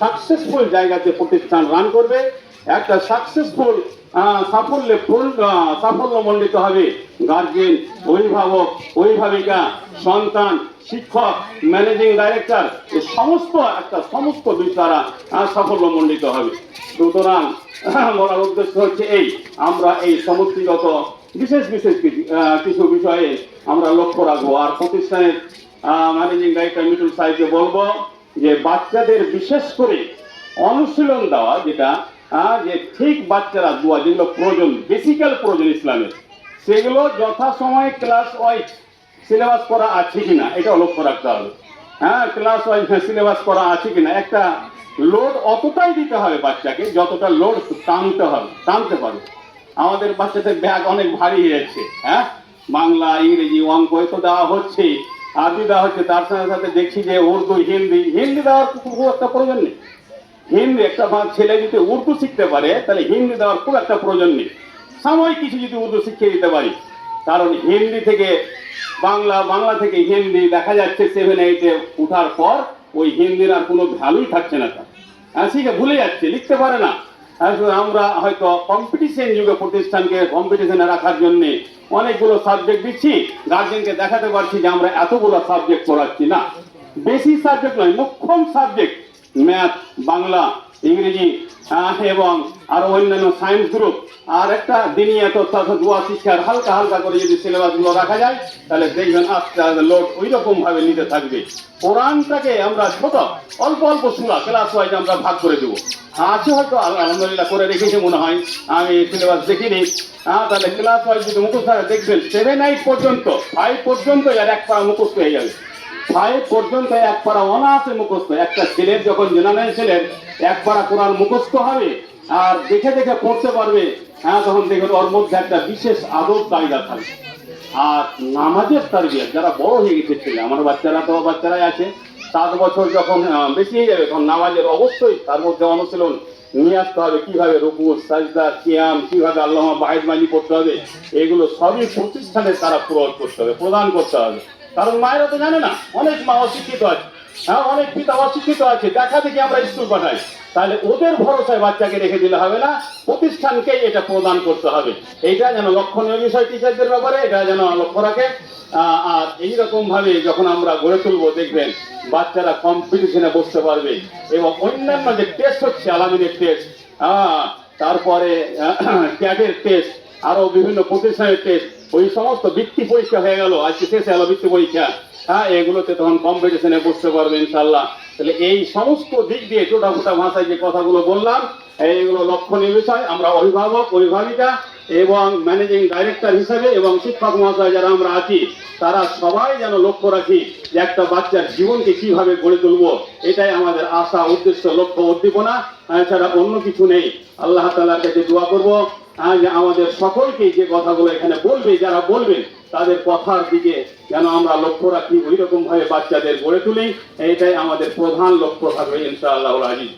Successful জায়গাতে প্রতিষ্ঠান run করবে। একটা সাকসেসফুল সাফল্যে আহ, সাফল্যমণ্ডিত হবে গার্জেন অভিভাবক অভিভাবিকা সন্তান শিক্ষক ম্যানেজিং ডাইরেক্টর সমস্ত একটা সমস্ত বিষয়রা আহ, সাফল্যমণ্ডিত হবে। সুতরাং বলার উদ্দেশ্য হচ্ছে এই আমরা এই সমষ্টিগত বিশেষ বিশেষ কিছু বিষয়ে আমরা লক্ষ্য রাখব। আর প্রতিষ্ঠানের ম্যানেজিং ডাইরেক্টর মিটুল সাহেবকে বলব যে বাচ্চাদের বিশেষ করে অনুশীলন দেওয়া, যেটা যে ঠিক বাচ্চারা দোয়া, যেগুলো প্রয়োজন বেসিক্যাল প্রয়োজন ইসলামের, সেগুলো যথাসময়ে ক্লাস ওয়াইজ সিলেবাস করা আছে কিনা এটা লক্ষ্য রাখতে হবে। হ্যাঁ ক্লাস ওয়াইজ সিলেবাস করা আছে কিনা, একটা লোড অতটাই দিতে হবে বাচ্চাকে, যতটা লোড টানতে হবে, টানতে পারবে আমাদের বাচ্চাদের ব্যাগ অনেক ভারী হয়ে যাচ্ছে হ্যাঁ? বাংলা, ইংরেজি, অঙ্ক তো দেওয়া হচ্ছে আরবি দেওয়া হচ্ছে তার সাথে সাথে দেখছি যে উর্দু, হিন্দি হিন্দি দেওয়ার খুব একটা প্রয়োজন নেই। হিন্দি একটা ছেলে যদি উর্দু শিখতে পারে, তাহলে হিন্দি দেওয়ার খুব একটা প্রয়োজন নেই। সাময়িক কিছু যদি উর্দু শিখিয়ে দিতে পারি, কারণ হিন্দি থেকে বাংলা বাংলা থেকে হিন্দি দেখা যাচ্ছে সেভেন এইটে উঠার পর ওই হিন্দির আর কোনো ভ্যালুই থাকছে না তার। হ্যাঁ শিখে ভুলে যাচ্ছে? লিখতে পারে না। আর আমরা হয়তো কম্পিটিশন যুগে প্রতিষ্ঠানকে কম্পিটিশনে রাখার জন্য অনেকগুলো সাবজেক্ট দিচ্ছি গার্জেনকে দেখাতে পারছি যে আমরা এতগুলো সাবজেক্ট পড়াচ্ছি না। বেশি সাবজেক্ট নয় মুখ্যম সাবজেক্ট ম্যাথ বাংলা ইংরেজি এবং আরও অন্যান্য সায়েন্স গ্রুপ আর একটা দিনই এত দোয়া শিক্ষার হালকা হালকা করে যদি সিলেবাসগুলো রাখা যায়, তাহলে দেখবেন আস্তে আস্তে লোড ওই রকম ভাবে নিতে থাকবে। কোরআনটাকে আমরা ছোট, অল্প অল্প সুরা ক্লাস ওয়াইজ আমরা ভাগ করে দেবো। আছে হয়তো আল- আলহামদুলিল্লাহ করে রেখেছে মনে হয়, আমি সিলেবাস দেখিনি। হ্যাঁ তাহলে ক্লাস ওয়াইজ যদি মুখস্থ দেখবেন সেভেন এইট পর্যন্ত ফাইভ পর্যন্ত আর এক পাড়া মুখস্থ হয়ে যাবে। ফাইভ পর্যন্ত এক পাড়া অনায়াসে মুখস্থ। একটা ছেলের যখন জেনারেল ছেলের এক পাড়া কোরআন মুখস্থ হবে আর দেখে দেখে পড়তে পারবে হ্যাঁ তখন দেখবেন ওর মধ্যে একটা বিশেষ আদব কায়দা থাকবে আর নামাজের তারবিয়া যারা বড় হয়ে গেছে ছেলে, আমার বাচ্চারা তো বাচ্চারাই আছে, সাত বছর যখন বেশি হয়ে যাবে তখন নামাজের অবশ্যই তার মধ্যে অনুশীলন নিয়ে আসতে হবে, কীভাবে রুকু, সাজদা কিয়াম কীভাবে আল্লাহ বাহিদ মানি করতে হবে, এগুলো সবই প্রতিষ্ঠানে তারা পূরণ করতে হবে, প্রদান করতে হবে। কারণ মায়েরা তো জানে না, অনেক মা অশিক্ষিত আছে হ্যাঁ অনেক পিতা অশিক্ষিত আছে, দেখা দেখি আমরা স্কুল পাঠাই। তাহলে ওদের ভরসায় বাচ্চাকে রেখে দিলে হবে না, প্রতিষ্ঠানকেই এটা প্রদান করতে হবে। এইটা যেন লক্ষণীয় বিষয় টিচারদের ব্যাপারে, এটা যেন লক্ষ্য রাখে। আর এইরকম ভাবে যখন আমরা গড়ে তুলবো, দেখবেন বাচ্চারা কম্পিটিশনে বসতে পারবে। এবং অন্যান্য যে টেস্ট হচ্ছে, আলামিনের টেস্ট হ্যাঁ তারপরে ক্যাডের টেস্ট আরও বিভিন্ন প্রতিষ্ঠানের টেস্ট ওই সমস্ত বৃত্তি পরীক্ষা হয়ে গেল। আজকে শেষে হলো বৃত্তি পরীক্ষা। হ্যাঁ এগুলোতে তখন কম্পিটিশনে বসতে পারবে ইনশাল্লাহ তাহলে এই সমস্ত দিক দিয়ে ছোটা মোটা ভাষায় যে কথাগুলো বললাম, এইগুলো লক্ষণীয় বিষয়। আমরা অভিভাবক, অভিভাবিকা এবং ম্যানেজিং ডাইরেক্টর হিসেবে এবং শিক্ষক মহাশয় যারা আমরা আছি, তারা সবাই যেন লক্ষ্য রাখি যে একটা বাচ্চার জীবনকে কীভাবে গড়ে তুলবো। এটাই আমাদের আশা, উদ্দেশ্য, লক্ষ্য, উদ্দীপনা। এছাড়া অন্য কিছু নেই। আল্লাহ তালার কাছে দোয়া করব। যে আমাদের সকলকে যে কথাগুলো এখানে বলবে, যারা বলবেন, তাদের কথার দিকে যেন আমরা লক্ষ্য রাখি ওই রকম ভাবে বাচ্চাদের গড়ে তুলি। এটাই আমাদের প্রধান লক্ষ্য থাকবে ইনশাআল্লাহ আজিজ।